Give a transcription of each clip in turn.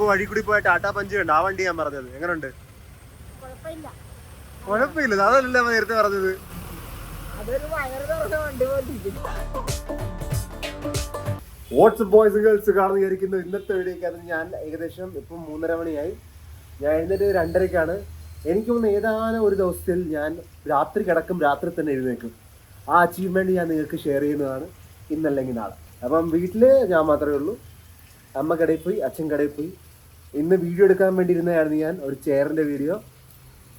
ഇപ്പൊ വഴി കൂടി പോയ ടാറ്റാ പഞ്ച് ഉണ്ട് ആ വണ്ടി ഞാൻ പറഞ്ഞത്. എങ്ങനെയുണ്ട് കുഴപ്പമില്ല. അതല്ല നേരത്തെ പറഞ്ഞത്. വാട്സ്ആപ്പ് ബോയ്സ് ഗേൾസ് കാണുന്ന വിചാരിക്കുന്നു. ഇന്നത്തെ വീഡിയോക്കകത്ത് ഞാൻ ഏകദേശം ഇപ്പം മൂന്നര മണിയായി. ഞാൻ എഴുന്നേറ്റ് രണ്ടരയ്ക്കാണ് എനിക്ക് തോന്നുന്നു ഏതാനും ഒരു ദിവസത്തിൽ ഞാൻ രാത്രി കിടക്കും രാത്രി തന്നെ എഴുന്നേക്കും ആ അച്ചീവ്മെന്റ് ഞാൻ നിങ്ങൾക്ക് ഷെയർ ചെയ്യുന്നതാണ്. ഇന്നല്ലെങ്കിൽ നാളെ. അപ്പം വീട്ടിൽ ഞാൻ മാത്രമേ ഉള്ളൂ. അമ്മ കടയിൽ പോയി അച്ഛൻ കടയിൽ പോയി. ഇന്ന് വീഡിയോ എടുക്കാൻ വേണ്ടി ഇരുന്നതായിരുന്നു ഞാൻ ഒരു ചെയറിന്റെ വീഡിയോ.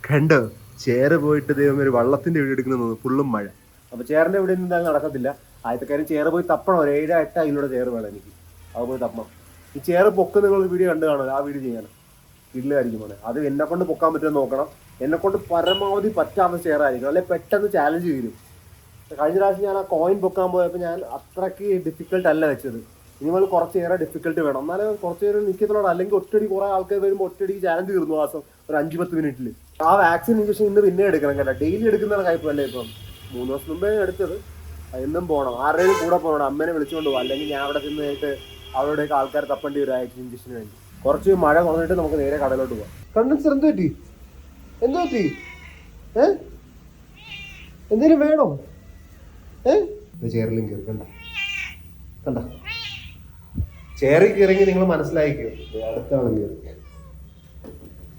കണ്ടോ? ചെയർ പോയിട്ട് ദൈവം ഒരു വള്ളത്തിന്റെ വീഡിയോ എടുക്കുന്നത് ഫുള്ളും മഴ. അപ്പൊ ചെയറിന്റെ വീഡിയോ എന്തായാലും നടക്കത്തില്ല. ആദ്യത്തെ കാര്യം ചെയർ പോയി തപ്പണം ഒരു ഏഴ് എട്ട് അതിലൂടെ ചെയർ വേണം എനിക്ക്. അത് പോയി തപ്പണം. ഈ ചെയർ പൊക്ക് നിങ്ങൾ വീഡിയോ കണ്ടു കാണുമല്ലോ ആ വീഡിയോ ചെയ്യണം. വീട്ടിലായിരിക്കും മോനെ. അത് എന്നെ കൊണ്ട് പൊക്കാൻ പറ്റുമെന്ന് നോക്കണം. എന്നെ കൊണ്ട് പരമാവധി പറ്റാവുന്ന ചെയർ ആയിരിക്കും അല്ലെ പെട്ടെന്ന് ചാലഞ്ച് വരും കഴിഞ്ഞ പ്രാവശ്യം ഞാൻ ആ കോയിൻ പൊക്കാൻ പോയപ്പോൾ ഞാൻ അത്രയ്ക്ക് ഡിഫിക്കൽട്ട് അല്ല വെച്ചത്. ഇനി നമ്മൾ കുറച്ച് ഏറെ ഡിഫിക്കൽട്ട് വേണം. എന്നാലും കുറച്ച് നേരം അല്ലെങ്കിൽ ഒറ്റടി കുറെ ആൾക്കാർ വരുമ്പോൾ ഒറ്റടി ചാലഞ്ച് തീർന്നു മാസം ഒരു അഞ്ച് പത്ത് മിനിറ്റിൽ ആ വാക്സിൻ ഇഞ്ചക്ഷൻ ഇന്ന് പിന്നെ എടുക്കണം കേട്ടോ. ഡെയിലി എടുക്കുന്ന കയ്പല്ലേ ഇപ്പം? മൂന്ന് ദിവസം മുമ്പേ എടുത്തത്. എന്നും പോകണം ആരുടെയും കൂടെ പോകണം. അമ്മേനെ വിളിച്ചുകൊണ്ട് പോകും അല്ലെങ്കിൽ ഞാൻ അവിടെ ചെന്നിട്ട് അവരുടെയൊക്കെ ആൾക്കാർ തപ്പേണ്ടി വരും വാക്സിൻ ഇഞ്ചക്ഷന് വേണ്ടി. കുറച്ച് മഴ കുറഞ്ഞിട്ട് നമുക്ക് നേരെ കടയിലോട്ട് പോകാം. കണ്ടൻസർ എന്ത് പറ്റി? എന്ത് പറ്റി? ഏ? എന്തേലും വേണോ? ഏ? ചേറിലും കയറി കണ്ട കണ്ട? ചേറി കയറിയെങ്കിൽ നിങ്ങൾ മനസ്സിലായിക്കോ. അടുത്താണ് കയറി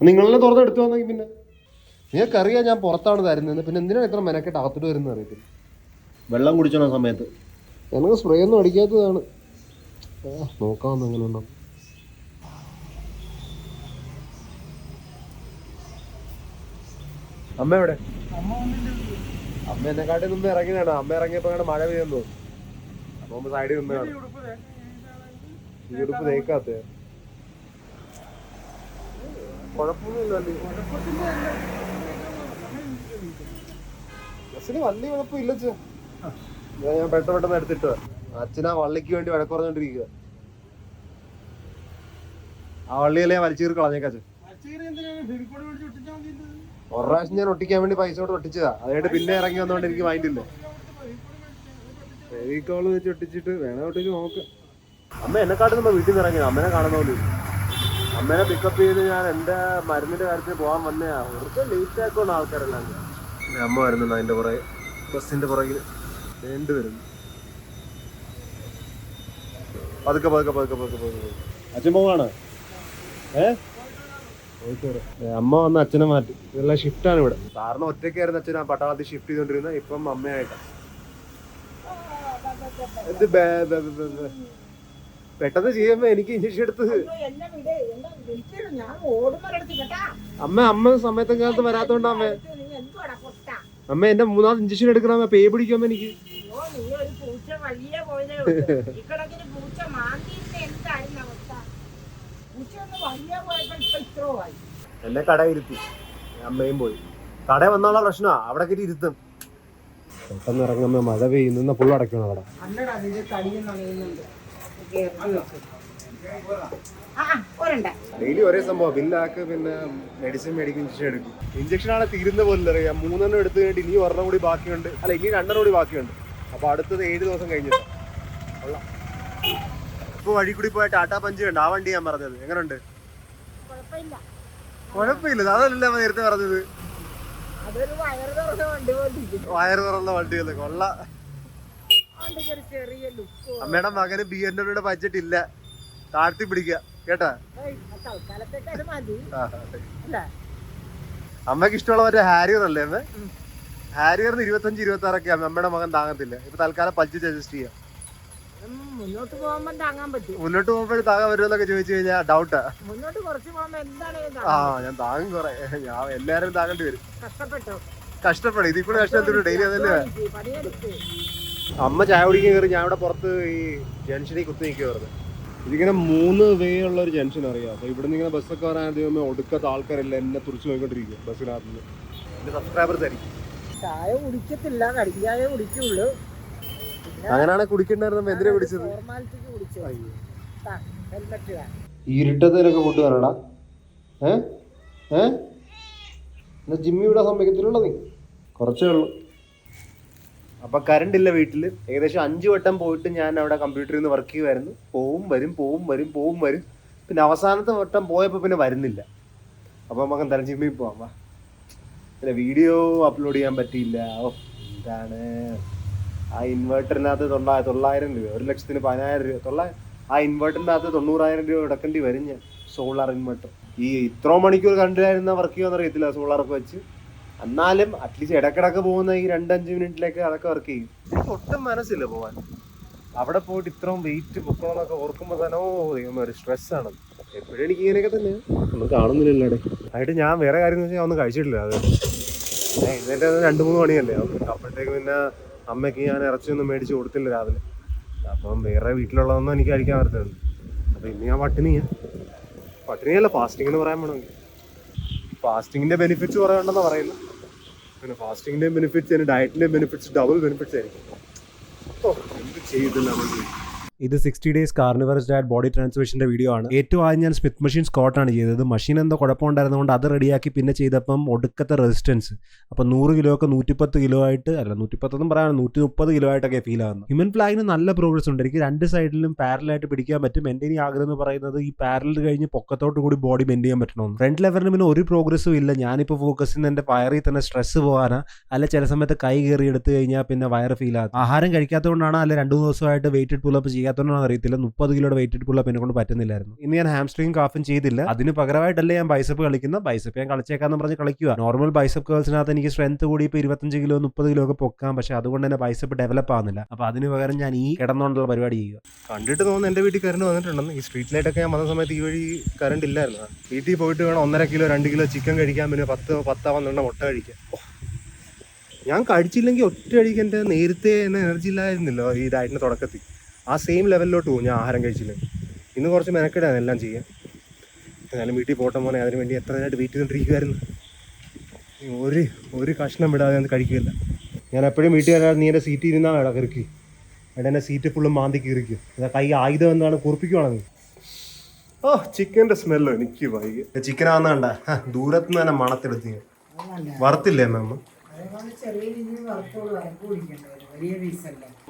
നിങ്ങളെ തുറന്ന് എടുത്തു വന്നെങ്കിൽ പിന്നെ. നിങ്ങൾക്കറിയാം ഞാൻ പുറത്താണ് തരുന്നത്. പിന്നെ എന്തിനാണ് ഇത്ര മെനക്കെട്ട് അകത്തോട്ട് വരുന്നത് അറിയത്തില്ല. വെള്ളം കുടിച്ചോണ സമയത്ത്. ഞങ്ങൾക്ക് സ്പ്രേ ഒന്നും അടിക്കാത്തതാണ്. നോക്കാമെന്ന് അങ്ങനെ ഉണ്ടോ. അമ്മ എവിടെ? അമ്മ എന്നെക്കാട്ടി നിന്ന് ഇറങ്ങിയതാണ്. അമ്മ ഇറങ്ങിയപ്പോ മഴ പെയ്യുന്നു. അപ്പൊ സൈഡിൽ നിന്നാണ് ഉടുപ്പ് തേക്കാത്ത ബസ്സിന് വലിയ കുഴപ്പമില്ല. ഞാൻ ഞാൻ പെട്ടെന്ന് പെട്ടെന്ന് എടുത്തിട്ട് അച്ഛനാ വള്ളിക്ക് വേണ്ടി വഴക്ക് പറഞ്ഞോണ്ടിരിക്കുക ആ വള്ളിയല്ലേ വലിച്ചീർ കളഞ്ഞേക്കച്ഛൻ ഒരു പ്രാവശ്യം ഞാൻ ഒട്ടിക്കാൻ വേണ്ടി പൈസ കൊണ്ട് ഒട്ടിച്ചതാ. അതായത് പിന്നെ ഇറങ്ങി വന്നോണ്ട് എനിക്ക് മൈൻഡില്ല ഫെവിക്കോൾ വെച്ച് ഒട്ടിച്ചിട്ട് വേണേ ഒട്ടിച്ച് നോക്ക്. അമ്മ എന്നെ കാട്ടുന്ന വീട്ടിൽ നിന്ന് ഇറങ്ങിയത് അമ്മനെ കാണുന്നോളൂ അമ്മേനെ പിക്കപ്പ് ചെയ്ത് ഞാൻ എന്റെ മരുന്നിന്റെ കാര്യത്തിൽ പോകാൻ വന്നയാ വെറുതെ ലേറ്റ് ആക്കുന്ന ആൾക്കാരെല്ലാം. അമ്മ വരുന്നുണ്ട് അതിന്റെ പുറകെ. ബസ്സിന്റെ പുറകിൽ വേണ്ടി വരുന്നു പതുക്കെ പതുക്കെ പതുക്കെ പതുക്കെ പതുക്കെ അച്ഛൻ പോവാണ് ഏ? അമ്മ വന്ന് അച്ഛനെ മാറ്റി. ഇതെല്ലാം ഷിഫ്റ്റാണ് ഇവിടെ. സാറിന് ഒറ്റയ്ക്കായിരുന്നു അച്ഛൻ ആ പട്ടാളത്തിൽ ഷിഫ്റ്റ് ചെയ്തോണ്ടിരുന്നത് ഇപ്പം അമ്മയായിട്ടാണ് എന്ത് ബേ- ബേ- ബേ- ബേ- ബേ. പെട്ടെന്ന് ചെയ്യുമ്പോ എനിക്ക് ഇഞ്ചക്ഷൻ എടുത്ത് എന്നെ വിട്. ഞാൻ ഓടുന്നൊരിടത്ത് കേട്ടാ. അമ്മ അമ്മ സമയത്തും കാലത്ത് വരാത്തോണ്ട അമ്മ. അമ്മ എന്റെ മൂന്നാമത് ഇഞ്ചക്ഷൻ എടുക്കണമ്മ പേ പിടിക്കുമ്പോ എനിക്ക്. എന്നെ കട ഇരുത്തി അമ്മയും പോയി. കട വന്നുള്ള പ്രശ്നമാ അവിടെ കയറ്റി ഇരുത്തും. പെട്ടെന്ന് ഇറങ്ങുമ്പോ മഴ പെയ്യുന്ന. പുള്ളടക്കണം അവിടെ? ഡെയിലി ഒരേ സംഭവം. ബില്ലാക്ക് പിന്നെ മെഡിസിൻ മേടിക്കും ഇഞ്ചക്ഷൻ എടുക്കും. ഇഞ്ചക്ഷൻ ആണ് തീരുന്ന പോലെ അറിയാം. മൂന്നെണ്ണം എടുത്തു കഴിഞ്ഞിട്ട് ഇനി ഒരെണ്ണം കൂടി ബാക്കിയുണ്ട്. അല്ല ഇനി രണ്ടെണ്ണം കൂടി ബാക്കിയുണ്ട്. അപ്പൊ അടുത്തത് ഏഴ് ദിവസം കഴിഞ്ഞിട്ട്? ഇപ്പൊ വഴി കൂടി പോയ ടാറ്റാ പഞ്ച് ഉണ്ട് ആ വണ്ടി ഞാൻ പറഞ്ഞത്. എങ്ങനെയുണ്ട് കുഴപ്പമില്ല. കുഴപ്പമില്ല. അതല്ല നേരത്തെ പറഞ്ഞത്. വയറു തുറന്ന വണ്ടി കൊള്ള അതുകൊണ്ട് ഒരു ചെറിയ ലുക്ക് അമ്മയുടെ മകന് ബി എൻ ഡബ്ല്യൂടെ ബഡ്ജറ്റ് ഇല്ല. താഴ്ത്തി പിടിക്കുക. കേട്ടാ? അമ്മയ്ക്ക് ഇഷ്ടമുള്ള മറ്റേ ഹാരിയർ അല്ലേ അമ്മ? ഹാരിയറിന് ഇരുപത്തഞ്ച് ഇരുപത്തി ആറൊക്കെ അമ്മയുടെ മകൻ താങ്ങത്തില്ല. ഇപ്പൊ തൽക്കാലം പഞ്ച് അഡ്ജസ്റ്റ് ചെയ്യാം. മുന്നോട്ട് പോകുമ്പോൾ താങ്ങാൻ പറ്റും. മുന്നോട്ട് പോകുമ്പോഴും താങ്ങാൻ വരുമെന്നൊക്കെ ചോദിച്ചു കഴിഞ്ഞാൽ ഡൗട്ടാ മുന്നോട്ട് കുറച്ച് എന്താണ് ആ ഞാൻ താങ്ങും കുറെ. ഞാൻ എല്ലാരും താങ്ങേണ്ടി വരും. കഷ്ടപ്പെട്ടു? കഷ്ടപ്പെടും. ഇതിൽ കൂടെ കഷ്ടപ്പെട്ടു ഡെയിലി അതല്ലേ? അമ്മ ചായ കുടിക്കാൻ കയറി ഞാൻ ഇവിടെ പുറത്ത് ഈ ജംഗ്ഷനിൽ കുത്തി നിൽക്കുവായിരുന്നു ഇതിങ്ങനെ മൂന്ന് വേ ഉള്ള ഒരു ജംഗ്ഷൻ അറിയാം. അപ്പൊ ഇവിടെ നിന്ന് ഇങ്ങനെ ബസ്സൊക്കെ വരാൻ ദൈവമേ ഒടുക്കത്തെ ആൾക്കാരെല്ലാം എന്നെ തുറച്ചു പോയിക്കൊണ്ടിരിക്കും ബസ്സിനകത്ത്. നിന്ന് എന്റെ സബ്സ്ക്രൈബേഴ്സ് ആയിരിക്കും. ചായ കുടിക്കത്തില്ല കടിക്കായ കുടിക്കുള്ളൂ. അങ്ങനെയാണ് കുടിക്കണ്ടായിരുന്നപ്പോ എന്തിനാ കുടിച്ചത്? ഇരുട്ടത്തിലൊക്കെ ഫുഡ് വേണടാ ഏ? ഏ? എന്നാ ജിമ്മി ഇവിടെ സമ്മതിക്കത്തിലുള്ള നീ? കുറച്ചേ ഉള്ളൂ. അപ്പൊ കറണ്ട് ഇല്ല വീട്ടിൽ ഏകദേശം അഞ്ചു വട്ടം പോയിട്ട് ഞാൻ അവിടെ കമ്പ്യൂട്ടറിൽ നിന്ന് വർക്ക് ചെയ്യുമായിരുന്നു പോവും വരും പോവും വരും പോവും വരും. പിന്നെ അവസാനത്തെ വട്ടം പോയപ്പോൾ പിന്നെ വരുന്നില്ല. അപ്പോൾ നമുക്ക് എന്തായാലും ജിമ്മിൽ പോവാം വാ. പിന്നെ വീഡിയോ അപ്ലോഡ് ചെയ്യാൻ പറ്റിയില്ല. എന്താണ്? ആ ഇൻവേർട്ടറിനകത്ത് തൊള്ളാ തൊള്ളായിരം രൂപ ഒരു ലക്ഷത്തിന് പതിനായിരം രൂപ തൊള്ളായിരം ആ ഇൻവേർട്ടറിന്റെ അകത്ത് തൊണ്ണൂറായിരം രൂപ എടുക്കേണ്ടി വരും ഞാൻ. സോളാർ ഇൻവേർട്ടർ ഈ ഇത്ര മണിക്കൂർ കണ്ടിരുന്ന വർക്ക് ചെയ്യുമെന്ന് അറിയത്തില്ല സോളാറൊക്കെ വെച്ച്. എന്നാലും അറ്റ്ലീസ്റ്റ് ഇടക്കിടക്ക് പോകുന്ന ഈ രണ്ടഞ്ച് മിനിറ്റിലേക്ക് അതൊക്കെ വർക്ക് ചെയ്യും. എനിക്ക് ഒട്ടും മനസ്സില്ല പോവാൻ. അവിടെ പോയിട്ട് ഇത്രയും വെയിറ്റ് പൊക്കണമെന്നൊക്കെ ഓർക്കുമ്പോൾ തന്നെ ഓ ദൈവമേ ഒരു സ്ട്രെസ്സാണ് എപ്പോഴും എനിക്ക് ഇങ്ങനെയൊക്കെ തന്നെ ഒന്നും കാണുന്നില്ലല്ലോ ആയിട്ട് ഞാൻ വേറെ കാര്യം എന്ന് വെച്ചാൽ ഒന്നും കഴിച്ചിട്ടില്ല. അത് എന്നിട്ട് അത് രണ്ട് മൂന്ന് മണിയല്ലേ അപ്പം അപ്പോഴത്തേക്ക് പിന്നെ അമ്മയ്ക്ക് ഞാൻ ഇറച്ചിയൊന്നും മേടിച്ച് കൊടുത്തില്ല രാവിലെ. അപ്പം വേറെ വീട്ടിലുള്ളതൊന്നും എനിക്ക് കഴിക്കാൻ പറ്റുന്നുണ്ട് അപ്പം ഇന്ന് ഞാൻ പട്ടിണിയാ. പട്ടിണിയല്ല ഫാസ്റ്റിംഗ് എന്ന് പറയാൻ വേണമെങ്കിൽ ഫാസ്റ്റിങ്ങിന്റെ ബെനിഫിറ്റ്സ് കുറേ ഉണ്ടെന്ന് പറയുന്നു. പിന്നെ ഫാസ്റ്റിങ്ങിന്റെയും ബെനിഫിറ്റ്സ് ഡയറ്റിന്റെ ബെനിഫിറ്റ്സ് ഡബിൾ ബെനിഫിറ്റ്സ് ആയിരിക്കും. ഓ എന്ത് ചെയ്തില്ല നമ്മൾ? ഇത് sixty days carnivorous diet body ട്രാൻസ്മിഷന്റെ video ആണ്. ഏറ്റവും ആദ്യം ഞാൻ സ്മിത്ത് മെഷീൻ സ്കോട്ടാണ് ചെയ്തത്. മെഷീൻ എന്തോ കുഴപ്പമുണ്ടായിരുന്നതുകൊണ്ട് അത് റെഡിയാക്കി പിന്നെ ചെയ്തപ്പം ഒടുക്കത്തെ റെസിസ്റ്റൻസ് അപ്പം നൂറ് കിലോ ഒക്കെ നൂറ്റിപ്പത്ത് കിലോ ആയിട്ട് അല്ല നൂറ്റിപ്പത്തൊന്നും പറയാൻ നൂറ്റി മുപ്പത് കിലോ ആയിട്ടൊക്കെ ഫീൽ ആകുന്നു ഹ്യൂമൻ ഫ്ലാഗിന് നല്ല പ്രോഗ്രസ് ഉണ്ട്. എനിക്ക് രണ്ട് സൈഡിലും പാരലായിട്ട് പിടിക്കാൻ പറ്റും. എന്റെ ഇനി ആഗ്രഹം എന്ന് പറയുന്നത് ഈ പാരൽ കഴിഞ്ഞ് പൊക്കത്തോട്ട് കൂടി ബോഡി ബെൻഡ് ചെയ്യാൻ പറ്റണമെന്ന്. ഫ്രണ്ട് ലെവലിന് പിന്നെ ഒരു പ്രോഗ്രസ്സും ഇല്ല. ഞാനിപ്പോൾ ഫോക്കസ് ചെയ്യുന്ന എന്റെ വയറിൽ തന്നെ സ്ട്രെസ് പോകാനാ അല്ല ചില സമയത്ത് കൈ കയറി എടുത്തു കഴിഞ്ഞാൽ പിന്നെ വയറ് ഫീൽ ആകും. ആഹാരം കഴിക്കാത്തതുകൊണ്ടാണ് അല്ല രണ്ട് ദിവസമായിട്ട് വെയിറ്റഡ് പുള്ളപ്പ് ചെയ്യാത്തതുകൊണ്ടാണ് അറിയത്തില്ല. മുപ്പത് കിലോയുടെ വെയിറ്റ് എടുക്കുള്ള എന്നെ കൊണ്ട് പറ്റുന്നില്ലായിരുന്നു. ഇന്ന് ഞാൻ ഹാംസ്ട്രിങ് കാഫും ചെയ്തില്ല. അതിന് പകരമായിട്ടല്ലേ ഞാൻ ബൈസപ്പ് കളിക്കുന്ന? ബൈസപ്പ് ഞാൻ കളിച്ചേക്കാന്ന് പറഞ്ഞ് കളിക്കുക നോർമൽ ബൈസപ്പ് കേൾസിനകത്ത് എനിക്ക് സ്ട്രെങ്ത് കൂടി ഇപ്പോൾ ഇരുപത്തഞ്ച് കിലോ മുപ്പത് കിലോ ഒക്കെ പൊക്കാം പക്ഷെ അതുകൊണ്ട് തന്നെ ബൈസപ്പ് ഡെവലപ്പ് ആവുന്നില്ല. അപ്പോൾ അതിന് പകരം ഞാൻ ഈ കിടന്നുകൊണ്ടുള്ള പരിപാടി ചെയ്യുക കണ്ടിട്ട് തോന്നുന്നു എന്റെ വീട്ടിൽ കറണ്ട് വന്നിട്ടുണ്ടെന്ന്. ഈ സ്ട്രീറ്റ് ലൈറ്റ് ഒക്കെ ഞാൻ വന്ന സമയത്ത് ഈ വഴി കറണ്ട് ഇല്ലായിരുന്നു. വീട്ടിൽ പോയിട്ട് വേണം ഒന്നര കിലോ രണ്ട് കിലോ ചിക്കൻ കഴിക്കാൻ. പിന്നെ പത്ത് പത്താ പന്ത്രണ്ട് മുട്ട കഴിക്കാം ഞാൻ കഴിച്ചില്ലെങ്കിൽ ഒറ്റ അടിക്ക് എന്റെ നേരത്തെ എന്നെ എനർജി ഇല്ലായിരുന്നല്ലോ ഈ ഡയറ്റിന്റെ തുടക്കത്തിൽ. ആ സെയിം ലെവലിലോട്ട് പോകും ഞാൻ ആഹാരം കഴിച്ചില്ല? ഇന്ന് കുറച്ച് മെനക്കെടാണ് എല്ലാം ചെയ്യാൻ എന്നാലും വീട്ടിൽ പോട്ടെ മോനെ അതിന് വേണ്ടി എത്ര നേരമായിട്ട് വെയിറ്റ് ചെയ്തുകൊണ്ടിരിക്കുമായിരുന്നു ഒരു ഒരു കഷ്ണം വിടാതെ ഞാൻ കഴിക്കില്ല ഞാൻ എപ്പോഴും വീട്ടിൽ വരാതെ നീ എന്റെ സീറ്റിൽ ഇരുന്നാണ് ഇട കിറുക്കി. എടാ എന്റെ സീറ്റ് ഫുള്ളും മാന്തി കീറിക്കും. എന്നാൽ കൈ ആയുധം എന്നാണ് കുറിപ്പിക്കുവാണ് ഓ ചിക്കന്റെ സ്മെല്ലോ എനിക്ക് വൈകി. ചിക്കൻ ആവുന്ന കണ്ട. ദൂരത്ത് നിന്ന് തന്നെ മണത്തെടുത്ത് ഞാൻ. വറുത്തില്ലേ അമ്മ?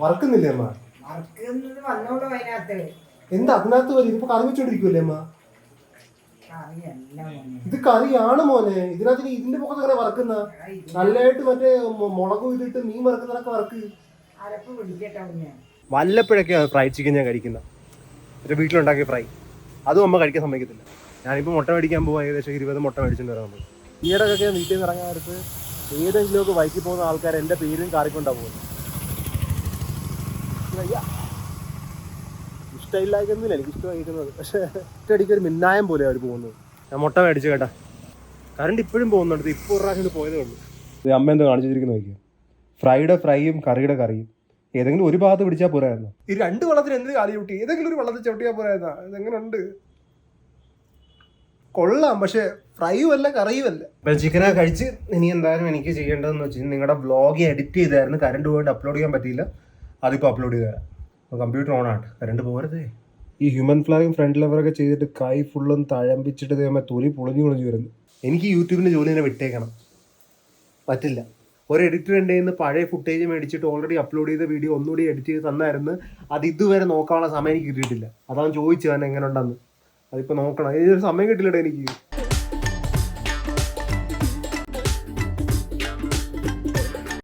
വറുക്കുന്നില്ലേ അമ്മ? എന്താ അതിനകത്ത് വരും? ഇതിപ്പോ കറി വെച്ചോണ്ടിരിക്കൂലേ അമ്മ? ഇത് കറിയാണ് മോനെ. ഇതിനകത്ത് ഇതിന്റെ മുഖത്ത് അങ്ങനെ വറക്കുന്ന? നല്ലതായിട്ട് മറ്റേ മുളക് ഇതിട്ട് മീൻ വറക്കുന്നതൊക്കെ വറക്ക്. വല്ലപ്പോഴൊക്കെയാണ് ഫ്രൈഡ് ചിക്കൻ ഞാൻ കഴിക്കുന്ന. മറ്റേ വീട്ടിലുണ്ടാക്കിയ ഫ്രൈ. അതും അമ്മ കഴിക്കാൻ സമ്മതിക്കത്തില്ല. ഞാനിപ്പോൾ മുട്ട മേടിക്കാൻ പോവാ. ഏകദേശം ഇരുപത് മുട്ട മേടിച്ചിട്ട് വരാൻ ഈയിടെ ഈയിടക്കൊക്കെ വീട്ടിൽ നിന്ന് ഇറങ്ങാൻ നേരത്ത് ഏതെങ്കിലുമൊക്കെ വൈകി പോകുന്ന ആൾക്കാർ എന്റെ പേരും കാറിക്കൊണ്ടാ പോകുന്നത് അയ്യ. ഇഷ്ടമില്ലായിരിക്കുന്നില്ല എനിക്ക് ഇഷ്ടമായിരിക്കുന്നത്. പക്ഷേ ഒറ്റയടിക്ക് ഒരു മിന്നായം പോലെ അവർ പോകുന്നത് ഞാൻ മുട്ട മേടിച്ചു കേട്ടാ. കറണ്ട് ഇപ്പോഴും പോകുന്നുണ്ട്. ഇപ്പോൾ ഒരു പ്രാവശ്യം പോയതേ ഉള്ളൂ. ഇത് അമ്മ എന്തോ കാണിച്ചിരിക്കുന്നു നോക്കിയോ. ഫ്രൈഡ് ഫ്രൈയും കറിയുടെ കറിയും. ഏതെങ്കിലും ഒരു ഭാഗത്ത് പിടിച്ചാൽ പോരായിരുന്നു? ഈ രണ്ട് വള്ളത്തിന് എന്ത് കാലി കൂട്ടി ഏതെങ്കിലും ഒരു വെള്ളത്തിൽ ചവിട്ടിയാൽ ഇതെങ്ങനെ ഇതെങ്ങനെയുണ്ട് കൊള്ളാം പക്ഷെ ഫ്രൈയും അല്ല കറിയും അല്ല. ഇപ്പം ചിക്കനൊക്കെ കഴിച്ച് ഇനി എന്തായാലും എനിക്ക് ചെയ്യേണ്ടതെന്ന് വെച്ചാൽ നിങ്ങളുടെ ബ്ലോഗ് എഡിറ്റ് ചെയ്തായിരുന്നു. കറണ്ട് പോയിട്ട് അപ്ലോഡ് ചെയ്യാൻ പറ്റിയില്ല. അതിപ്പോൾ അപ്ലോഡ് ചെയ്ത കമ്പ്യൂട്ടർ ഓൺ ആണ് കറണ്ട് പോരുതേ ഈ ഹ്യൂമൻ ഫ്ലാഗും ഫ്രണ്ട് ലെവറൊക്കെ ചെയ്തിട്ട് കൈ ഫുള്ളും തഴമ്പിച്ചിട്ട് നമ്മൾ തൊലി പൊളിഞ്ഞു പൊളിഞ്ഞു വരുന്നു. എനിക്ക് യൂട്യൂബിന്റെ ജോലി തന്നെ വിട്ടേക്കണം. പറ്റില്ല. ഒരു എഡിറ്റർ എന്റെ നിന്ന് പഴയ ഫുട്ടേജ് മേടിച്ചിട്ട് ഓൾറെഡി അപ്ലോഡ് ചെയ്ത വീഡിയോ ഒന്നുകൂടി എഡിറ്റ് ചെയ്ത് തന്നായിരുന്നു. അത് ഇതുവരെ നോക്കാനുള്ള സമയം എനിക്ക് കിട്ടിയിട്ടില്ല. അതാണ് ചോദിച്ചത് തന്നെ എങ്ങനെ ഉണ്ടെന്ന് അതിപ്പോൾ നോക്കണം ഇതിനൊരു സമയം കിട്ടില്ലടേ എനിക്ക്.